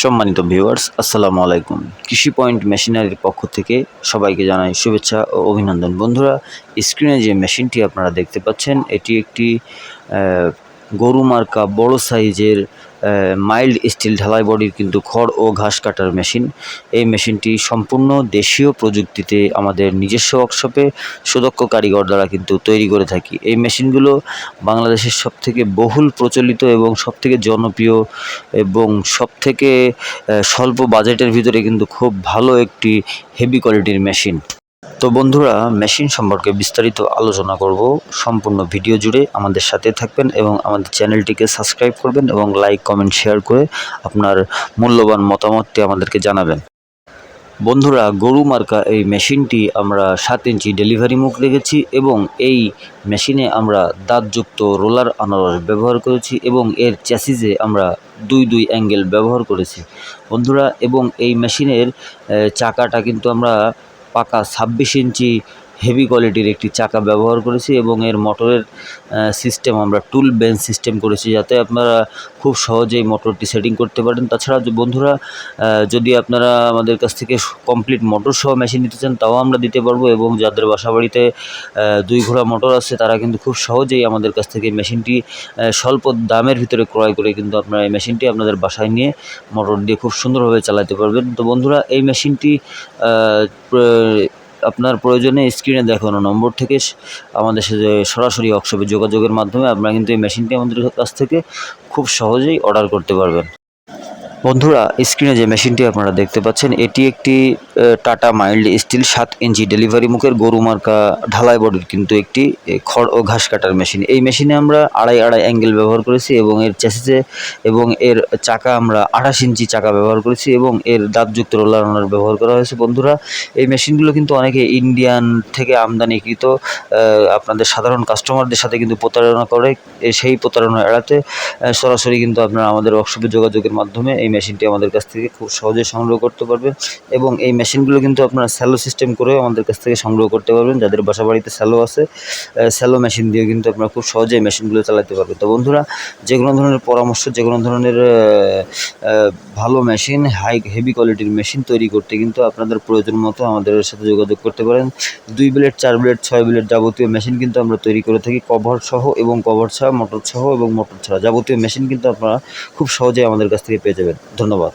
সম্মানিত ভিউয়ার্স আসসালামু আলাইকুম। কৃষি পয়েন্ট মেশিনারির পক্ষ থেকে সবাইকে জানাই শুভেচ্ছা ও অভিনন্দন। বন্ধুরা স্ক্রিনে যে মেশিনটি আপনারা দেখতে পাচ্ছেন, এটি একটি গরু মার্কা বড় সাইজের মাইল্ড স্টিল ঢালাই বডির কিন্তু খড় ও ঘাস কাটার মেশিন। এই মেশিনটি সম্পূর্ণ দেশীয় প্রযুক্তিতে আমাদের নিজস্ব ওয়ার্কশপে সুদক্ষ কারিগর দ্বারা কিন্তু তৈরি করে থাকি। এই মেশিনগুলো বাংলাদেশের সবথেকে বহুল প্রচলিত এবং সবথেকে জনপ্রিয় এবং সবথেকে স্বল্প বাজেটের ভিতরে কিন্তু খুব ভালো একটি হেভি কোয়ালিটির মেশিন। তো বন্ধুরা, মেশিন সম্পর্কে বিস্তারিত আলোচনা করব। সম্পূর্ণ ভিডিও জুড়ে আমাদের সাথে থাকবেন এবং আমাদের চ্যানেলটিকে সাবস্ক্রাইব করবেন এবং লাইক, কমেন্ট, শেয়ার করে আপনার মূল্যবান মতামতটি আমাদেরকে জানাবেন। বন্ধুরা, গরু মার্কা এই মেশিনটি আমরা সাত ইঞ্চি ডেলিভারি মুখ রেখেছি এবং এই মেশিনে আমরা দাঁতযুক্ত রোলার আনারস ব্যবহার করেছি এবং এর চ্যাসিজে আমরা দুই দুই অ্যাঙ্গেল ব্যবহার করেছি। বন্ধুরা, এবং এই মেশিনের চাকাটা কিন্তু আমরা পাকা ছাব্বিশ ইঞ্চি হেভি কোয়ালিটির একটি চাকা ব্যবহার করেছি এবং এর মোটরের সিস্টেম আমরা টুল বেঞ্চ সিস্টেম করেছি যাতে আপনারা খুব সহজেই মোটরটি সেটিং করতে পারেন। তাছাড়া বন্ধুরা যদি আপনারা আমাদের কাছ থেকে কমপ্লিট মোটর সহ মেশিন নিতে চান, তাও আমরা দিতে পারব এবং যাদের বাসা বাড়িতে দুই ঘোড়া মোটর আছে, তারা কিন্তু খুব সহজেই আমাদের কাছ থেকে মেশিনটি স্বল্প দামের ভিতরে ক্রয় করে কিন্তু আপনারা এই মেশিনটি আপনাদের বাসায় নিয়ে মোটর দিয়ে খুব সুন্দরভাবে চালাতে পারবেন। তো বন্ধুরা, এই মেশিনটি আপনার প্রয়োজনে স্ক্রিনে দেখানো। নম্বর থেকে আমাদের সাথে সরাসরি ওয়ার্কশপে যোগাযোগের মাধ্যমে আপনারা কিন্তু এই মেশিনটি আমাদের কাছ থেকে খুব সহজেই অর্ডার করতে পারবেন। বন্ধুরা স্ক্রিনে যে মেশিনটি আপনারা দেখতে পাচ্ছেন, এটি একটি টাটা মাইল্ড স্টিল সাত ইঞ্চি ডেলিভারি মুখের গরু মার্কা ঢালাই বডির কিন্তু একটি খড় ও ঘাস কাটার মেশিন এই মেশিনে আমরা আড়াই আড়াই অ্যাঙ্গেল ব্যবহার করেছি এবং এর চ্যাসিসে এবং এর চাকা আমরা আঠাশ ইঞ্চি চাকা ব্যবহার করেছি এবং এর দাঁতযুক্ত রোলার রানার ব্যবহার করা হয়েছে। বন্ধুরা, এই মেশিনগুলো কিন্তু অনেকে ইন্ডিয়ান থেকে আমদানিকৃত আপনাদের সাধারণ কাস্টমারদের সাথে কিন্তু প্রতারণা করে সেই প্রতারণা এড়াতে সরাসরি কিন্তু আপনারা আমাদের ওয়ার্কশপে যোগাযোগের মাধ্যমে এই মেশিনটি আমাদের কাছ থেকে খুব সহজে সংগ্রহ করতে পারবেন এবং এই মেশিনগুলো কিন্তু আপনারা স্যালো সিস্টেম করেও আমাদের কাছ থেকে সংগ্রহ করতে পারবেন। যাদের বাসা বাড়িতে স্যালো আছে স্যালো মেশিন দিয়ে কিন্তু আপনারা খুব সহজে মেশিনগুলো চালাতে পারবেন তো বন্ধুরা, যে কোনো ধরনের পরামর্শ, যে কোনো ধরনের ভালো মেশিন হাই হেভি কোয়ালিটির মেশিন তৈরি করতে কিন্তু আপনাদের প্রয়োজন মতো আমাদের সাথে যোগাযোগ করতে পারেন। দুই ব্লেড চার ব্লেড ছয় ব্লেড যাবতীয় মেশিন কিন্তু আমরা তৈরি করে থাকি কভার সহ এবং কভার ছাড়া মোটর সহ এবং মোটর ছাড়া যাবতীয় মেশিন কিন্তু আপনারা খুব সহজে আমাদের কাছ থেকে পেয়ে যাবেন। ধন্যবাদ।